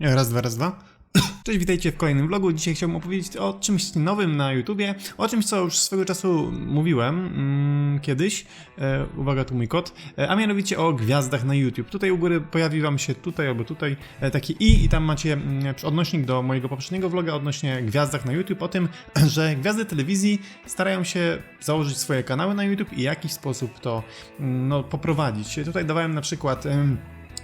Raz, dwa, raz, dwa. Cześć, witajcie w kolejnym vlogu. Dzisiaj chciałbym opowiedzieć o czymś nowym na YouTubie, o czymś, co już swego czasu mówiłem mm, kiedyś. E, uwaga, tu mój kot. E, a mianowicie o gwiazdach na YouTube. Tutaj u góry pojawi wam się tutaj albo tutaj e, taki i i tam macie mm, odnośnik do mojego poprzedniego vloga odnośnie gwiazdach na YouTube, o tym, że gwiazdy telewizji starają się założyć swoje kanały na YouTube i w jakiś sposób to mm, no, poprowadzić. Tutaj dawałem na przykład...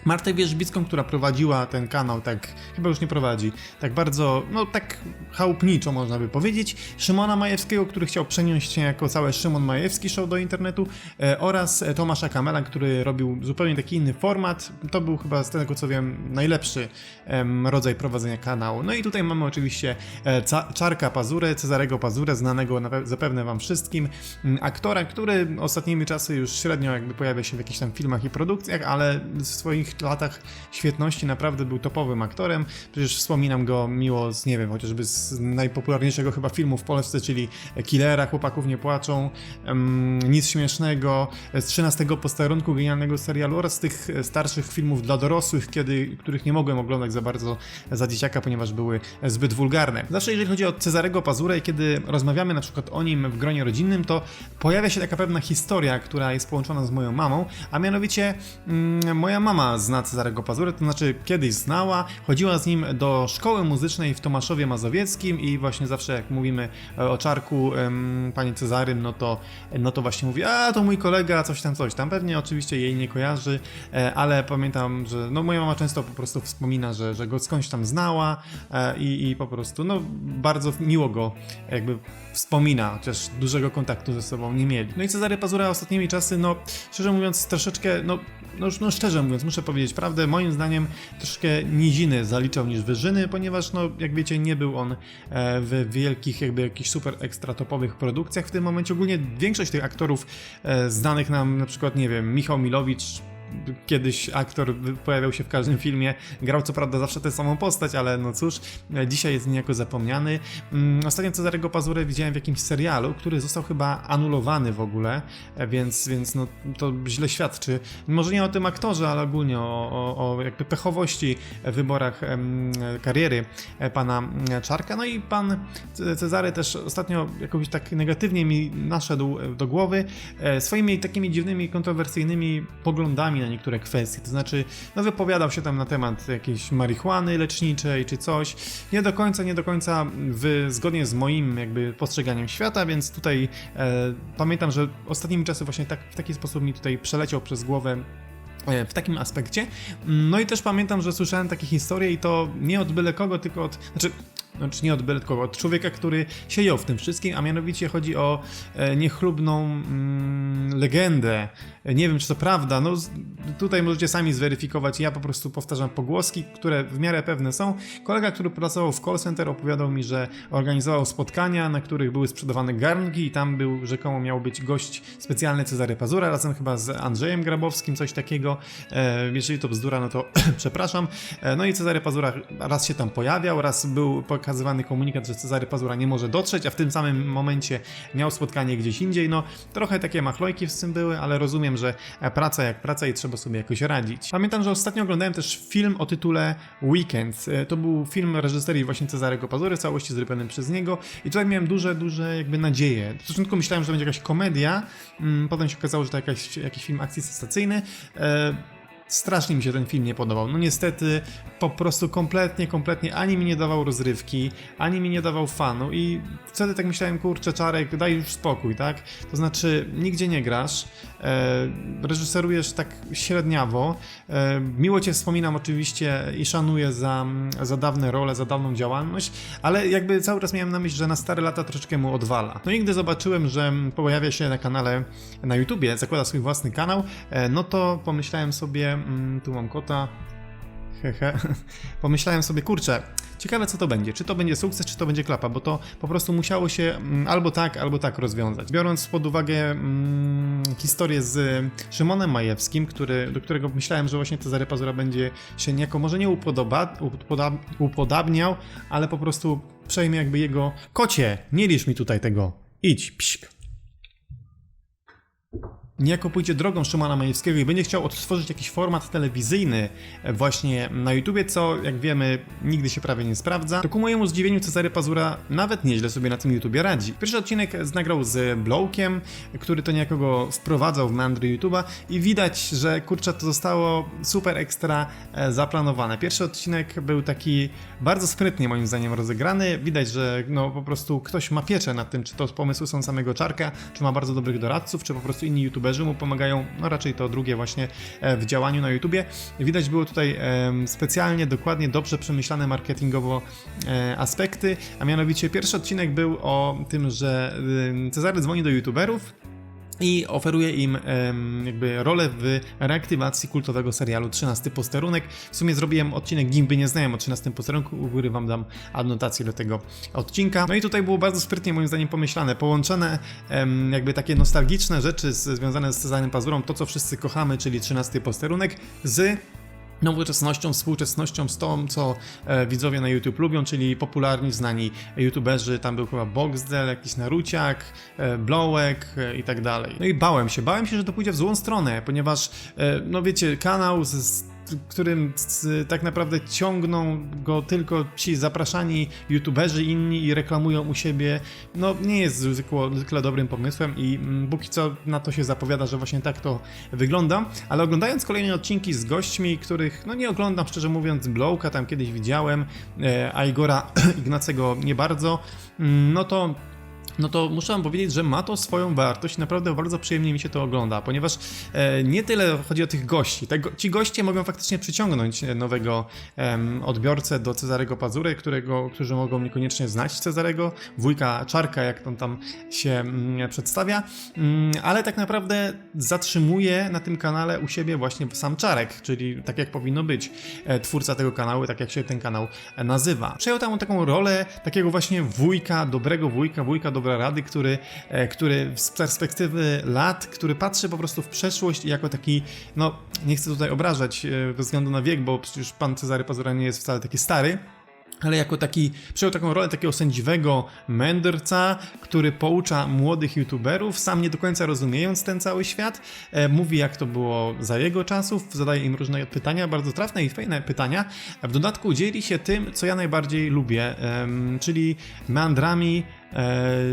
Martę Wierzbicką, która prowadziła ten kanał, tak chyba już nie prowadzi, tak bardzo, no tak chałupniczo można by powiedzieć. Szymona Majewskiego, który chciał przenieść się jako całe Szymon Majewski show do internetu e, oraz e, Tomasza Kamela, który robił zupełnie taki inny format. To był chyba z tego co wiem najlepszy em, rodzaj prowadzenia kanału. No i tutaj mamy oczywiście e, Czarka Pazurę, Cezarego Pazurę, znanego na pe- zapewne wam wszystkim, m, aktora, który ostatnimi czasy już średnio jakby pojawia się w jakichś tam filmach i produkcjach, ale w swoich latach świetności naprawdę był topowym aktorem. Przecież wspominam go miło z, nie wiem, chociażby z najpopularniejszego chyba filmu w Polsce, czyli Killera, Chłopaków nie płaczą, Nic śmiesznego, z 13 posterunku genialnego serialu oraz z tych starszych filmów dla dorosłych, kiedy, których nie mogłem oglądać za bardzo za dzieciaka, ponieważ były zbyt wulgarne. Zawsze jeżeli chodzi o Cezarego Pazurę kiedy rozmawiamy na przykład o nim w gronie rodzinnym, to pojawia się taka pewna historia, która jest połączona z moją mamą, a mianowicie mm, moja mama zna Cezarego Pazurę, to znaczy kiedyś znała, chodziła z nim do szkoły muzycznej w Tomaszowie Mazowieckim i właśnie zawsze jak mówimy e, o czarku em, pani Cezarym, no to, no to właśnie mówi, a to mój kolega, coś tam, coś tam. Pewnie oczywiście jej nie kojarzy, e, ale pamiętam, że no moja mama często po prostu wspomina, że, że go skądś tam znała e, i, i po prostu no bardzo miło go jakby wspomina, chociaż dużego kontaktu ze sobą nie mieli. No i Cezary Pazura ostatnimi czasy, no szczerze mówiąc troszeczkę, no no, już- no szczerze mówiąc, muszę powiedzieć prawdę, moim zdaniem troszkę niziny zaliczał niż wyżyny, ponieważ no jak wiecie nie był on e, w wielkich jakby jakichś super ekstra topowych produkcjach w tym momencie. Ogólnie większość tych aktorów e, znanych nam na przykład, nie wiem, Michał Milowicz, kiedyś aktor pojawiał się w każdym filmie, grał co prawda zawsze tę samą postać, ale no cóż, e, dzisiaj jest niejako zapomniany. Mm, Ostatnio Cezarego Pazurę widziałem w jakimś serialu, który został chyba anulowany w ogóle, e, więc, więc no, to źle świadczy. Może nie o tym aktorze, ale ogólnie o, o, o jakby pechowości w wyborach kariery e, pana mm, Czarka. No i pan Ce- Cezary też ostatnio jakoś tak negatywnie mi naszedł do głowy swoimi takimi dziwnymi, kontrowersyjnymi poglądami na niektóre kwestie. To znaczy, no wypowiadał się tam na temat jakiejś marihuany leczniczej czy coś. Nie do końca, nie do końca w, zgodnie z moim jakby postrzeganiem świata, więc tutaj e, pamiętam, że ostatnimi czasy właśnie tak, w taki sposób mi tutaj przeleciał przez głowę e, w takim aspekcie. No i też pamiętam, że słyszałem takie historie i to nie od byle kogo, tylko od. Znaczy, znaczy nie od kogo, od człowieka, który siedział w tym wszystkim, a mianowicie chodzi o e, niechlubną mm, legendę. Nie wiem, czy to prawda. No, tutaj możecie sami zweryfikować. Ja po prostu powtarzam pogłoski, które w miarę pewne są. Kolega, który pracował w call center, opowiadał mi, że organizował spotkania, na których były sprzedawane garnki i tam był, rzekomo miał być gość specjalny Cezary Pazura, razem chyba z Andrzejem Grabowskim, coś takiego. E, jeżeli to bzdura, no to przepraszam. E, no i Cezary Pazura raz się tam pojawiał, raz był pokazywany komunikat, że Cezary Pazura nie może dotrzeć, a w tym samym momencie miał spotkanie gdzieś indziej. No trochę takie machlojki z tym były, ale rozumiem, że e, praca jak praca i trzeba sobie jakoś radzić. Pamiętam, że ostatnio oglądałem też film o tytule Weekend. E, To był film reżyserii właśnie Cezarego Pazury, całości zrobiony przez niego i tutaj miałem duże, duże jakby nadzieje. W początku myślałem, że będzie jakaś komedia, mm, potem się okazało, że to jakaś, jakiś film akcji sensacyjny. Strasznie mi się ten film nie podobał. No niestety, po prostu kompletnie, kompletnie ani mi nie dawał rozrywki, ani mi nie dawał fanu i wtedy tak myślałem, kurczę, Czarek, daj już spokój, tak? To znaczy, nigdzie nie grasz, e, reżyserujesz tak średniawo, e, miło cię wspominam oczywiście i szanuję za, za dawne role, za dawną działalność, ale jakby cały czas miałem na myśli, że na stare lata troszeczkę mu odwala. No i gdy zobaczyłem, że pojawia się na kanale na YouTubie, zakłada swój własny kanał, e, no to pomyślałem sobie, mm, tu mam kota, hehe, pomyślałem sobie, kurczę, ciekawe co to będzie, czy to będzie sukces, czy to będzie klapa, bo to po prostu musiało się mm, albo tak, albo tak rozwiązać. Biorąc pod uwagę mm, historię z Szymonem Majewskim, który, do którego myślałem, że właśnie Cezary Pazura będzie się niejako może nie upodoba, upodab, upodabniał, ale po prostu przejmie jakby jego kocie, nie licz mi tutaj tego, idź, psik. Niejako pójdzie drogą Szymona Majewskiego i będzie chciał odtworzyć jakiś format telewizyjny właśnie na YouTubie, co jak wiemy nigdy się prawie nie sprawdza, to ku mojemu zdziwieniu Cezary Pazura nawet nieźle sobie na tym YouTubie radzi. Pierwszy odcinek nagrał z Blowkiem, który to niejako go wprowadzał w meandry YouTuba i widać, że kurczę to zostało super ekstra e, zaplanowane. Pierwszy odcinek był taki bardzo sprytnie moim zdaniem rozegrany. Widać, że no po prostu ktoś ma pieczę nad tym, czy to pomysły są samego Czarka, czy ma bardzo dobrych doradców, czy po prostu inni youtuberzy mu pomagają, no raczej to drugie właśnie e, w działaniu na YouTubie. Widać było tutaj specjalnie, dokładnie, dobrze przemyślane marketingowo e, aspekty, a mianowicie pierwszy odcinek był o tym, że Cezary dzwoni do youtuberów i oferuje im jakby rolę w reaktywacji kultowego serialu 13 posterunek. W sumie zrobiłem odcinek Gimby nie znają o 13 posterunku, u góry wam dam adnotację do tego odcinka. No i tutaj było bardzo sprytnie moim zdaniem pomyślane, połączone jakby takie nostalgiczne rzeczy związane z Cezarem Pazurą, to co wszyscy kochamy, czyli 13 posterunek, z nowoczesnością, współczesnością, z tą, co e, widzowie na YouTube lubią, czyli popularni, znani youtuberzy, tam był chyba Boxdel, jakiś Naruciak, e, Blowek e, i tak dalej. No i bałem się, bałem się, że to pójdzie w złą stronę, ponieważ, no wiecie, kanał z którym tak naprawdę ciągną go tylko ci zapraszani youtuberzy inni i reklamują u siebie, no nie jest zwykło, zwykle dobrym pomysłem i mm, póki co na to się zapowiada, że właśnie tak to wygląda, ale oglądając kolejne odcinki z gośćmi, których no nie oglądam szczerze mówiąc Blowka tam kiedyś widziałem, e, a Igora Ignacego nie bardzo, mm, no to no to muszę wam powiedzieć, że ma to swoją wartość i naprawdę bardzo przyjemnie mi się to ogląda, ponieważ e, nie tyle chodzi o tych gości. Ci goście mogą faktycznie przyciągnąć e, nowego odbiorcę do Cezarego Pazury, którego, którzy mogą niekoniecznie znać Cezarego, wujka Czarka, jak on tam się mm, przedstawia, mm, ale tak naprawdę zatrzymuje na tym kanale u siebie właśnie sam Czarek, czyli tak jak powinno być e, twórca tego kanału, tak jak się ten kanał nazywa. Przejął tam taką rolę takiego właśnie wujka, dobrego wujka, wujka dobra rady, który, e, który z perspektywy lat, który patrzy po prostu w przeszłość i jako taki, no nie chcę tutaj obrażać e, bez względu na wiek, bo przecież pan Cezary Pazura nie jest wcale taki stary, ale jako taki, przejął taką rolę takiego sędziwego mędrca, który poucza młodych youtuberów, sam nie do końca rozumiejąc ten cały świat, e, mówi jak to było za jego czasów, zadaje im różne pytania, bardzo trafne i fajne pytania, w dodatku dzieli się tym, co ja najbardziej lubię, em, czyli meandrami e,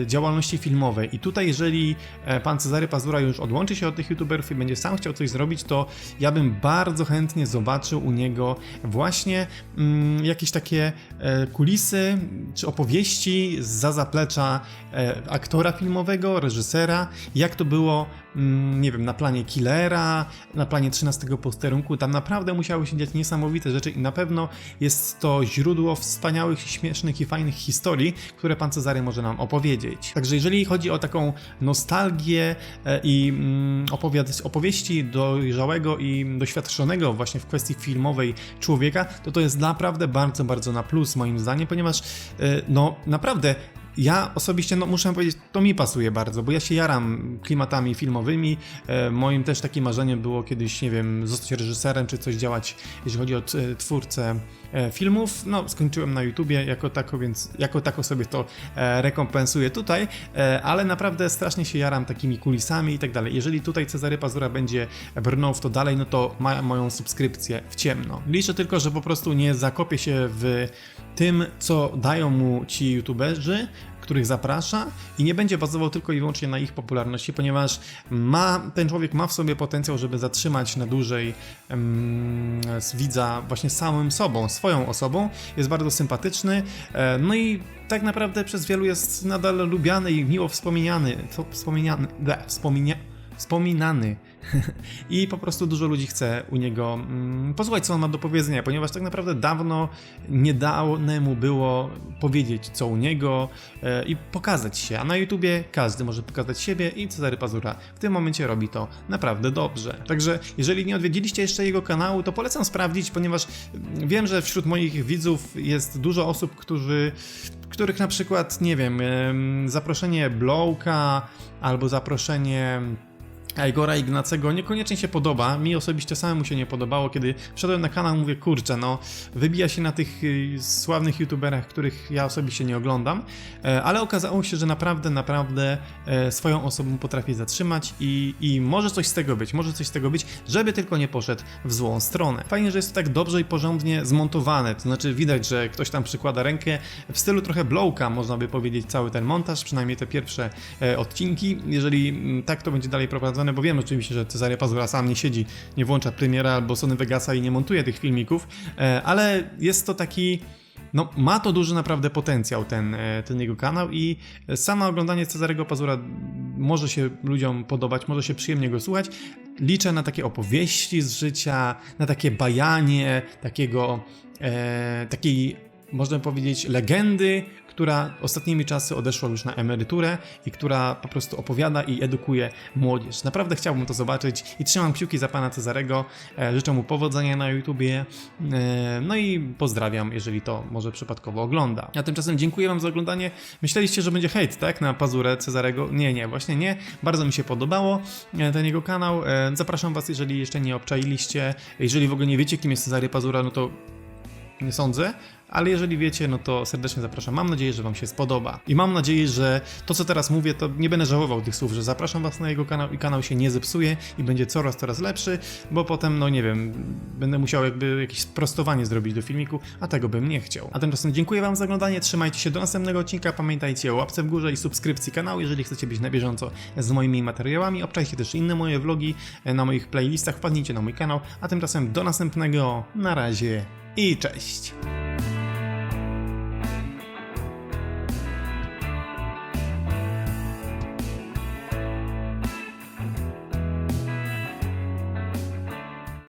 działalności filmowej. I tutaj, jeżeli e, pan Cezary Pazura już odłączy się od tych youtuberów i będzie sam chciał coś zrobić, to ja bym bardzo chętnie zobaczył u niego właśnie mm, jakieś takie e, kulisy czy opowieści za zaplecza e, aktora filmowego, reżysera, jak to było nie wiem, na planie Killera, na planie 13 posterunku, tam naprawdę musiały się dziać niesamowite rzeczy i na pewno jest to źródło wspaniałych, śmiesznych i fajnych historii, które pan Cezary może nam opowiedzieć. Także jeżeli chodzi o taką nostalgię e, i mm, opowiad- opowieści dojrzałego i doświadczonego właśnie w kwestii filmowej człowieka, to to jest naprawdę bardzo, bardzo na plus moim zdaniem, ponieważ e, no naprawdę ja osobiście, no muszę powiedzieć, to mi pasuje bardzo, bo ja się jaram klimatami filmowymi. E, moim też takim marzeniem było kiedyś, nie wiem, zostać reżyserem czy coś działać, jeśli chodzi o t- twórcę e, filmów. No, skończyłem na YouTubie jako tako, więc jako tako sobie to e, rekompensuję tutaj, e, ale naprawdę strasznie się jaram takimi kulisami i tak dalej. Jeżeli tutaj Cezary Pazura będzie brnął w to dalej, no to ma moją subskrypcję w ciemno. Liczę tylko, że po prostu nie zakopię się w tym, co dają mu ci youtuberzy, których zaprasza i nie będzie bazował tylko i wyłącznie na ich popularności, ponieważ ma, ten człowiek ma w sobie potencjał, żeby zatrzymać na dłużej z widza właśnie samym sobą, swoją osobą. Jest bardzo sympatyczny, e, no i tak naprawdę przez wielu jest nadal lubiany i miło wspomniany, wspomniany, wspominany. I po prostu dużo ludzi chce u niego mm, posłuchać, co on ma do powiedzenia, ponieważ tak naprawdę dawno nie dane mu było powiedzieć, co u niego e, i pokazać się. A na YouTubie każdy może pokazać siebie i Cezary Pazura w tym momencie robi to naprawdę dobrze. Także jeżeli nie odwiedziliście jeszcze jego kanału, to polecam sprawdzić, ponieważ mm, wiem, że wśród moich widzów jest dużo osób, którzy których na przykład, nie wiem, em, zaproszenie Blowka albo zaproszenie Igora Ignacego niekoniecznie się podoba. Mi osobiście samemu się nie podobało, kiedy wszedłem na kanał, mówię, kurczę, no, wybija się na tych y, sławnych youtuberach, których ja osobiście nie oglądam, e, ale okazało się, że naprawdę, naprawdę e, swoją osobą potrafi zatrzymać i, i może coś z tego być, może coś z tego być, żeby tylko nie poszedł w złą stronę. Fajnie, że jest to tak dobrze i porządnie zmontowane, to znaczy widać, że ktoś tam przykłada rękę w stylu trochę blowka, można by powiedzieć, cały ten montaż, przynajmniej te pierwsze e, odcinki. Jeżeli mm, tak to będzie dalej prowadzone, bo wiem oczywiście, że Cezary Pazura sam nie siedzi, nie włącza premiera albo Sony Vegasa i nie montuje tych filmików, e, ale jest to taki no, ma to duży naprawdę potencjał ten, e, ten jego kanał i samo oglądanie Cezarego Pazura może się ludziom podobać, może się przyjemnie go słuchać. Liczę na takie opowieści z życia, na takie bajanie, takiego, e, takiej, można powiedzieć, legendy, która ostatnimi czasy odeszła już na emeryturę i która po prostu opowiada i edukuje młodzież. Naprawdę chciałbym to zobaczyć i trzymam kciuki za pana Cezarego. E, życzę mu powodzenia na YouTubie. E, no i pozdrawiam, jeżeli to może przypadkowo ogląda. A tymczasem dziękuję wam za oglądanie. Myśleliście, że będzie hejt, tak? Na pazurę Cezarego? Nie, nie, właśnie nie. Bardzo mi się podobało e, ten jego kanał. Zapraszam was, jeżeli jeszcze nie obczailiście. Jeżeli w ogóle nie wiecie, kim jest Cezary Pazura, no to nie sądzę, ale jeżeli wiecie, no to serdecznie zapraszam. Mam nadzieję, że Wam się spodoba. I mam nadzieję, że to, co teraz mówię, to nie będę żałował tych słów, że zapraszam Was na jego kanał i kanał się nie zepsuje i będzie coraz, coraz lepszy, bo potem, no nie wiem, będę musiał jakby jakieś sprostowanie zrobić do filmiku, a tego bym nie chciał. A tymczasem dziękuję Wam za oglądanie, trzymajcie się do następnego odcinka, pamiętajcie o łapce w górze i subskrypcji kanału, jeżeli chcecie być na bieżąco z moimi materiałami. Obczajcie też inne moje vlogi e, na moich playlistach, wpadnijcie na mój kanał, a tymczasem do następnego, na razie i cześć!